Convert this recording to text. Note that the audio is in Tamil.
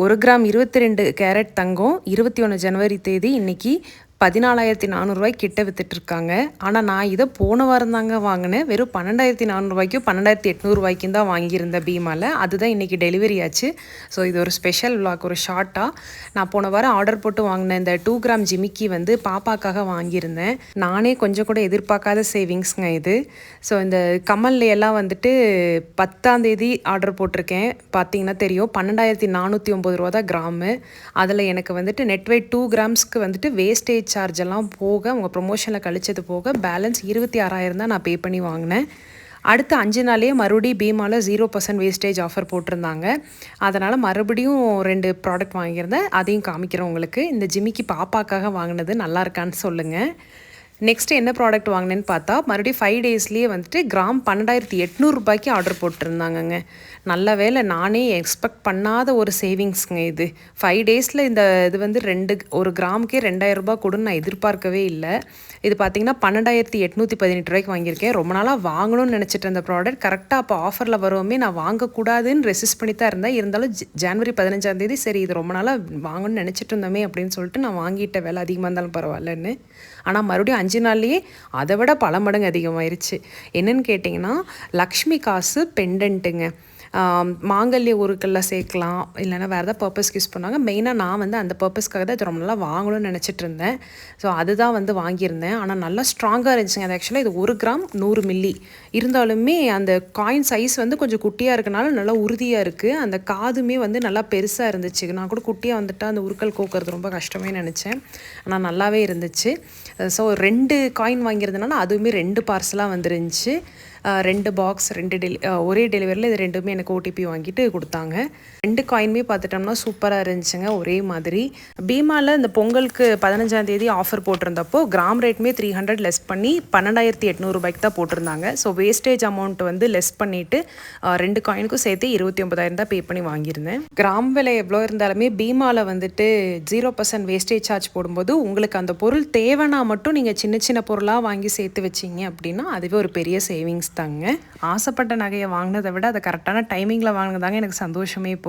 ஒரு கிராம் இருபத்தி ரெண்டு கேரட் தங்கம் இருபத்தி ஒன்று ஜனவரி தேதி இன்னைக்கு பதினாலாயிரத்தி நானூறுரூவாய் கிட்ட வித்துட்ருக்காங்க ஆனால் நான் இதை போன வாரம் தாங்க வாங்கினேன். வெறும் பன்னெண்டாயிரத்தி நானூறுரூவாய்க்கும் பன்னெண்டாயிரத்தி எட்நூறுவாய்க்கும் தான் வாங்கியிருந்தேன் பீமாவில் அதுதான் இன்றைக்கி டெலிவரி ஆச்சு. ஸோ இது ஒரு ஸ்பெஷல் விளாக் ஒரு ஷார்ட்டாக நான் போன வாரம் ஆர்டர் போட்டு வாங்கினேன் இந்த டூ கிராம் ஜிமிக்கி வந்து பாப்பாக்காக வாங்கியிருந்தேன். நானே கொஞ்சம் கூட எதிர்பார்க்காத சேவிங்ஸ்ங்க இது. ஸோ இந்த கமல்ல எல்லாம் வந்துட்டு பத்தாம் தேதி ஆர்டர் போட்டிருக்கேன். பார்த்தீங்கன்னா தெரியும். பன்னெண்டாயிரத்தி நானூற்றி ஒம்பது ரூபா தான் கிராமு அதில் எனக்கு வந்துட்டு நெட் வெயிட் டூ கிராம்ஸ்க்கு வந்துட்டு வேஸ்டேஜ் சார்ஜ் எல்லாம் போக அவங்க ப்ரொமோஷனில் கழிச்சது போக பேலன்ஸ் இருபத்தி ஆறாயிரம் தான் நான் பே பண்ணி வாங்கினேன். அடுத்து அஞ்சு நாளே மறுபடியும் பீமாவில் ஜீரோ பர்சன்ட் வேஸ்டேஜ் ஆஃபர் போட்டிருந்தாங்க. அதனால் மறுபடியும் ரெண்டு ப்ராடக்ட் வாங்கியிருந்தேன். அதையும் காமிக்கிறேன் உங்களுக்கு. இந்த ஜிமிக்கு பாப்பாக்காக வாங்கினது நல்லா இருக்கான்னு சொல்லுங்கள் நெக்ஸ்ட் என்ன ப்ராடக்ட் வாங்கினேன்னு பார்த்தா மறுபடியும் ஃபைவ் டேஸ்லேயே வந்துட்டு கிராம் பன்னெண்டாயிரத்தி எட்நூறுபாய்க்கு ஆர்டர் போட்டிருந்தாங்கங்க. நல்ல வேலை நானே எக்ஸ்பெக்ட் பண்ணாத ஒரு சேவிங்ஸுங்க இது. ஃபைவ் டேஸில் இந்த இது வந்து ரெண்டு ஒரு கிராமுக்கே ரெண்டாயிரம் ரூபாய் கொடுன்னு நான் எதிர்பார்க்கவே இல்லை. இது பார்த்தீங்கன்னா பன்னெண்டாயிரத்தி எட்நூற்றி பதினெட்டு ரூபாய்க்கு வாங்கியிருக்கேன். ரொம்ப நாளாக வாங்கணும்னு நினச்சிட்டு இருந்த ப்ராடக்ட் கரெக்டாக அப்போ ஆஃபரில் வருவோமே நான் வாங்கக்கூடாதுன்னு ரெசிஸ்ட் பண்ணி தான் இருந்தேன். இருந்தாலும் ஜனவரி பதினஞ்சாம் தேதி சரி இது ரொம்ப நாளாக வாங்கணும்னு நினச்சிட்டு இருந்தோமே அப்படின்னு சொல்லிட்டு நான் வாங்கிட்ட விலை அதிகமாக இருந்தாலும் பரவாயில்லன்னு. ஆனால் மறுபடியும் அஞ்சு அஞ்சு நாள்லேயே அதை விட பல மடங்கு அதிகமாயிருச்சு. என்னன்னு கேட்டிங்கன்னா லக்ஷ்மி காசு பெண்டன்ட்டுங்க மாங்கல்ய உருக்களில் சேர்க்கலாம் இல்லைன்னா வேறு ஏதாவது பர்பஸ்க்கு யூஸ் பண்ணுவாங்க. மெயினாக நான் வந்து அந்த பர்பஸ்க்காக தான் இது ரொம்ப நல்லா வாங்கணும்னு நினச்சிட்டு இருந்தேன். ஸோ அதுதான் வந்து வாங்கியிருந்தேன். ஆனால் நல்லா ஸ்ட்ராங்காக இருந்துச்சுங்க. அது ஆக்சுவலாக இது ஒரு கிராம் நூறு மில்லி இருந்தாலுமே அந்த காயின் சைஸ் வந்து கொஞ்சம் குட்டியாக இருக்கனால நல்லா உறுதியாக இருக்குது அந்த காதுமே வந்து நல்லா பெருசாக இருந்துச்சு. நான் கூட குட்டியாக வந்துட்டு அந்த உருக்கள் கோக்கிறது ரொம்ப கஷ்டமே நினச்சேன். ஆனால் நல்லாவே இருந்துச்சு. ஸோ ரெண்டு காயின் வாங்கியிருந்தனால அதுவுமே ரெண்டு பார்சலாக வந்துருந்துச்சு. ரெண்டு பாக்ஸ் ரெண்டு டெலி ஒரே டெலிவரியில் இது ரெண்டுமே எனக்கு ஓடிபி வாங்கிட்டு கொடுத்தாங்க. ரெண்டு காயினுமே பார்த்துட்டோம்னா சூப்பராக இருந்துச்சுங்க ஒரே மாதிரி. பீமாவில் இந்த பொங்கலுக்கு பதினஞ்சாம் தேதி ஆஃபர் போட்டிருந்தப்போ கிராம் ரேட்மே த்ரீ ஹண்ட்ரட் லெஸ் பண்ணி பன்னெண்டாயிரத்தி எட்நூறுபாய்க்கு தான் போட்டிருந்தாங்க. ஸோ வேஸ்டேஜ் அமௌண்ட் வந்து லெஸ் பண்ணிவிட்டு ரெண்டு காயினுக்கும் சேர்த்து இருபத்தி ஒன்பதாயிரம் தான் பே பண்ணி வாங்கியிருந்தேன். கிராம் விலை எவ்வளோ இருந்தாலுமே பீமாவில் வந்துட்டு ஜீரோ பர்சன்ட் வேஸ்டேஜ் சார்ஜ் போடும்போது உங்களுக்கு அந்த பொருள் தேவைன்னா மட்டும் நீங்கள் சின்ன சின்ன பொருளாக வாங்கி சேர்த்து வச்சீங்க அப்படின்னா அதுவே ஒரு பெரிய சேவிங்ஸ் தாங்க ஆசைப்பட்ட நகையை வாங்கினதை விட அதை கரெக்டான டைமிங்கில் வாங்கினதாங்க எனக்கு சந்தோஷமே இப்போ.